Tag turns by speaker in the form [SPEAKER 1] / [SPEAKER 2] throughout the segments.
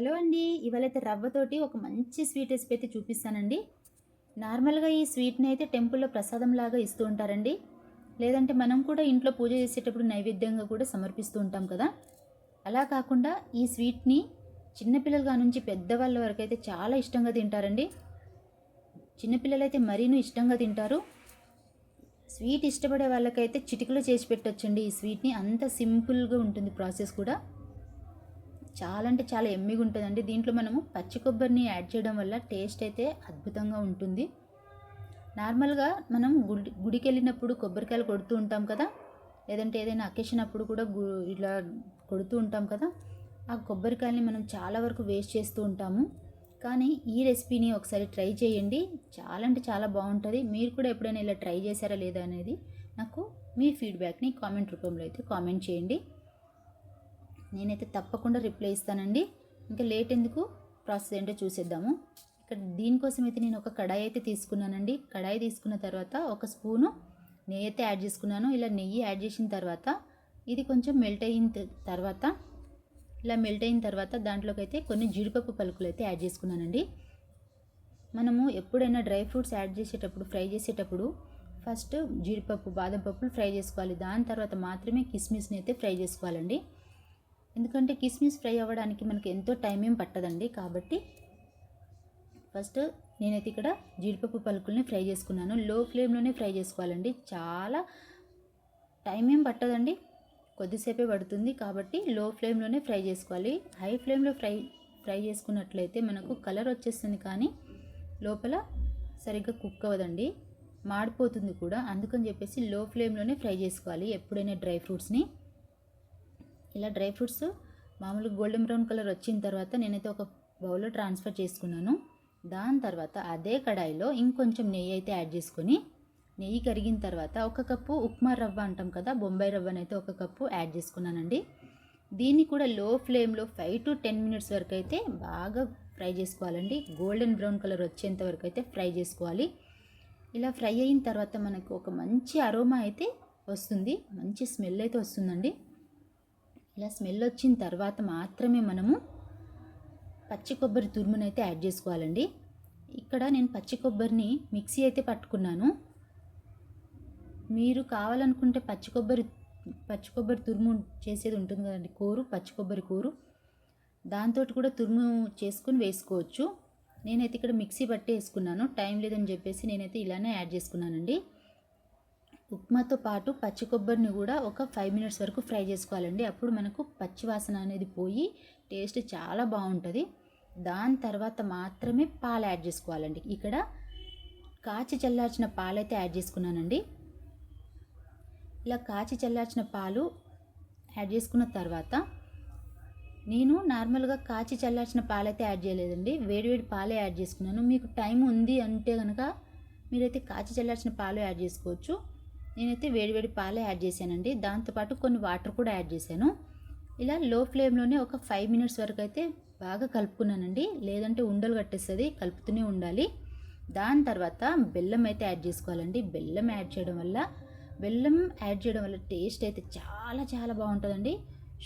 [SPEAKER 1] Hello అండి. ఇవాళైతే రవ్వతోటి ఒక మంచి స్వీట్ రెసిపీ అయితే చూపిస్తానండి. నార్మల్గా ఈ స్వీట్ని అయితే టెంపుల్లో ప్రసాదం లాగా ఇస్తూ ఉంటారండి. లేదంటే మనం కూడా ఇంట్లో పూజ చేసేటప్పుడు నైవేద్యంగా కూడా సమర్పిస్తూ ఉంటాం కదా. అలా కాకుండా ఈ స్వీట్ని చిన్నపిల్లలుగా నుంచి పెద్దవాళ్ళ వరకు అయితే చాలా ఇష్టంగా తింటారండి. చిన్నపిల్లలు అయితే మరీను ఇష్టంగా తింటారు. స్వీట్ ఇష్టపడే వాళ్ళకైతే చిటికలో చేసి పెట్టొచ్చండి ఈ స్వీట్ని అంత సింపుల్గా ఉంటుంది ప్రాసెస్ కూడా. చాలా అంటే చాలా ఎమ్మిగా ఉంటుందండి. దీంట్లో మనము పచ్చి కొబ్బరిని యాడ్ చేయడం వల్ల టేస్ట్ అయితే అద్భుతంగా ఉంటుంది. నార్మల్గా మనం గుడి గుడికి వెళ్ళినప్పుడు కొబ్బరికాయలు కొడుతూ ఉంటాం కదా? లేదంటే ఏదైనా అకేషన్ అప్పుడు కూడా గు ఇలా కొడుతూ ఉంటాం కదా? ఆ కొబ్బరికాయల్ని మనం చాలా వరకు వేస్ట్ చేస్తూ ఉంటాము. కానీ ఈ రెసిపీని ఒకసారి ట్రై చేయండి. చాలా అంటే చాలా బాగుంటుంది. మీరు కూడా ఎప్పుడైనా ఇలా ట్రై చేశారా లేదా అనేది నాకు మీ ఫీడ్బ్యాక్ని కామెంట్ రూపంలో అయితే కామెంట్ చేయండి. నేనైతే తప్పకుండా రిప్లై ఇస్తానండి. ఇంకా లేట్ ఎందుకు? ప్రాసెస్ ఏంటో చూసేద్దాము. ఇక్కడ దీనికోసం అయితే నేను ఒక కడాయి అయితే తీసుకున్నానండి. కడాయి తీసుకున్న తర్వాత ఒక స్పూను నెయ్యి అయితే యాడ్ చేసుకున్నాను. ఇలా నెయ్యి యాడ్ చేసిన తర్వాత ఇది కొంచెం మెల్ట్ అయిన తర్వాత ఇలా మెల్ట్ అయిన తర్వాత దాంట్లోకి అయితే కొన్ని జీడిపప్పు పలుకులు అయితే యాడ్ చేసుకున్నానండి. మనము ఎప్పుడైనా డ్రై ఫ్రూట్స్ యాడ్ చేసేటప్పుడు ఫ్రై చేసేటప్పుడు ఫస్ట్ జీడిపప్పు బాదం పప్పులు ఫ్రై చేసుకోవాలి. దాని తర్వాత మాత్రమే కిస్మిస్ని అయితే ఫ్రై చేసుకోవాలండి. ఎందుకంటే కిస్మిస్ ఫ్రై అవ్వడానికి మనకి ఎంతో టైం ఏం పట్టదండి. కాబట్టి ఫస్ట్ నేనైతే ఇక్కడ జీడిపప్పు పలుకుల్ని ఫ్రై చేసుకున్నాను. లో ఫ్లేమ్లోనే ఫ్రై చేసుకోవాలండి. చాలా టైం ఏం పట్టదండి. కొద్దిసేపే పడుతుంది కాబట్టి లో ఫ్లేమ్లోనే ఫ్రై చేసుకోవాలి. హై ఫ్లేమ్లో ఫ్రై ఫ్రై చేసుకున్నట్లయితే మనకు కలర్ వచ్చేస్తుంది కానీ లోపల సరిగ్గా కుక్ అవ్వదండి. మాడిపోతుంది కూడా. అందుకని చెప్పేసి లో ఫ్లేమ్లోనే ఫ్రై చేసుకోవాలి ఎప్పుడైనా డ్రై ఫ్రూట్స్ని. ఇలా డ్రై ఫ్రూట్స్ మామూలుగా గోల్డెన్ బ్రౌన్ కలర్ వచ్చిన తర్వాత నేనైతే ఒక బౌల్లో ట్రాన్స్ఫర్ చేసుకున్నాను. దాని తర్వాత అదే కడాయిలో ఇంకొంచెం నెయ్యి అయితే యాడ్ చేసుకొని నెయ్యి కరిగిన తర్వాత ఒక కప్పు ఉప్మా రవ్వ అంటాం కదా బొంబాయి రవ్వనైతే ఒక కప్పు యాడ్ చేసుకున్నానండి. దీన్ని కూడా లో ఫ్లేమ్లో ఫైవ్ టు టెన్ మినిట్స్ వరకు అయితే బాగా ఫ్రై చేసుకోవాలండి. గోల్డెన్ బ్రౌన్ కలర్ వచ్చేంత వరకు అయితే ఫ్రై చేసుకోవాలి. ఇలా ఫ్రై అయిన తర్వాత మనకు ఒక మంచి అరోమా అయితే వస్తుంది. మంచి స్మెల్ అయితే వస్తుందండి. ఇలా స్మెల్ వచ్చిన తర్వాత మాత్రమే మనము పచ్చి కొబ్బరి తురుమునైతే అయితే యాడ్ చేసుకోవాలండి. ఇక్కడ నేను పచ్చి కొబ్బరిని మిక్సీ అయితే పట్టుకున్నాను. మీరు కావాలనుకుంటే పచ్చి కొబ్బరి పచ్చి కొబ్బరి తురుము చేసేది ఉంటుంది కదండి కూరు పచ్చి కొబ్బరి కూరు. దాంతో కూడా తురుము చేసుకుని వేసుకోవచ్చు. నేనైతే ఇక్కడ మిక్సీ పట్టి వేసుకున్నాను టైం లేదని చెప్పేసి నేనైతే ఇలానే యాడ్ చేసుకున్నానండి. ఉప్మాతో పాటు పచ్చి కొబ్బరిని కూడా ఒక ఫైవ్ మినిట్స్ వరకు ఫ్రై చేసుకోవాలండి. అప్పుడు మనకు పచ్చి వాసన అనేది పోయి టేస్ట్ చాలా బాగుంటుంది. దాని తర్వాత మాత్రమే పాలు యాడ్ చేసుకోవాలండి. ఇక్కడ కాచి చల్లార్చిన పాలైతే యాడ్ చేసుకున్నానండి. ఇలా కాచి చల్లార్చిన పాలు యాడ్ చేసుకున్న తర్వాత నేను నార్మల్గా కాచి చల్లార్చిన పాలైతే యాడ్ చేయలేదండి. వేడివేడి పాలే యాడ్ చేసుకున్నాను. మీకు టైం ఉంది అంటే కనుక మీరైతే కాచి చల్లార్చిన పాలు యాడ్ చేసుకోవచ్చు. నేనైతే వేడివేడి పాలే యాడ్ చేశానండి. దాంతోపాటు కొన్ని వాటర్ కూడా యాడ్ చేశాను. ఇలా లో ఫ్లేమ్లోనే ఒక ఫైవ్ మినిట్స్ వరకు అయితే బాగా కలుపుకున్నానండి. లేదంటే ఉండలు కట్టేస్తుంది కలుపుతూనే ఉండాలి. దాని తర్వాత బెల్లం అయితే యాడ్ చేసుకోవాలండి. బెల్లం యాడ్ చేయడం వల్ల బెల్లం యాడ్ చేయడం వల్ల టేస్ట్ అయితే చాలా చాలా బాగుంటుందండి.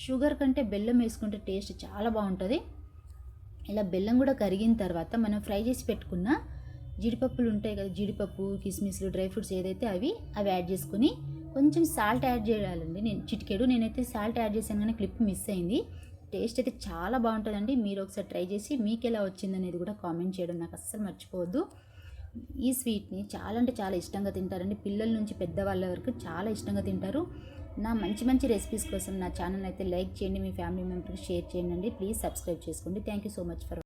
[SPEAKER 1] షుగర్ కంటే బెల్లం వేసుకుంటే టేస్ట్ చాలా బాగుంటుంది. ఇలా బెల్లం కూడా కరిగిన తర్వాత మనం ఫ్రై చేసి పెట్టుకున్న జీడిపప్పులు ఉంటాయి కదా జీడిపప్పు కిస్మిస్లు డ్రై ఫ్రూట్స్ ఏదైతే అవి అవి యాడ్ చేసుకుని కొంచెం సాల్ట్ యాడ్ చేయాలండి. నేను చిటికెడు నేనైతే సాల్ట్ యాడ్ చేశాను కానీ క్లిప్ మిస్ అయింది. టేస్ట్ అయితే చాలా బాగుంటుందండి. మీరు ఒకసారి ట్రై చేసి మీకు ఎలా వచ్చిందనేది కూడా కామెంట్ చేయడం నాకు అస్సలు మర్చిపోవద్దు. ఈ స్వీట్ని చాలా అంటే చాలా ఇష్టంగా తింటారండి. పిల్లల నుంచి పెద్దవాళ్ళ వరకు చాలా ఇష్టంగా తింటారు. నా మంచి మంచి రెసిపీస్ కోసం నా ఛానల్ అయితే లైక్ చేయండి. మీ ఫ్యామిలీ మెంబర్కి షేర్ చేయండి. ప్లీజ్ సబ్స్క్రైబ్ చేసుకోండి. Thank you so much for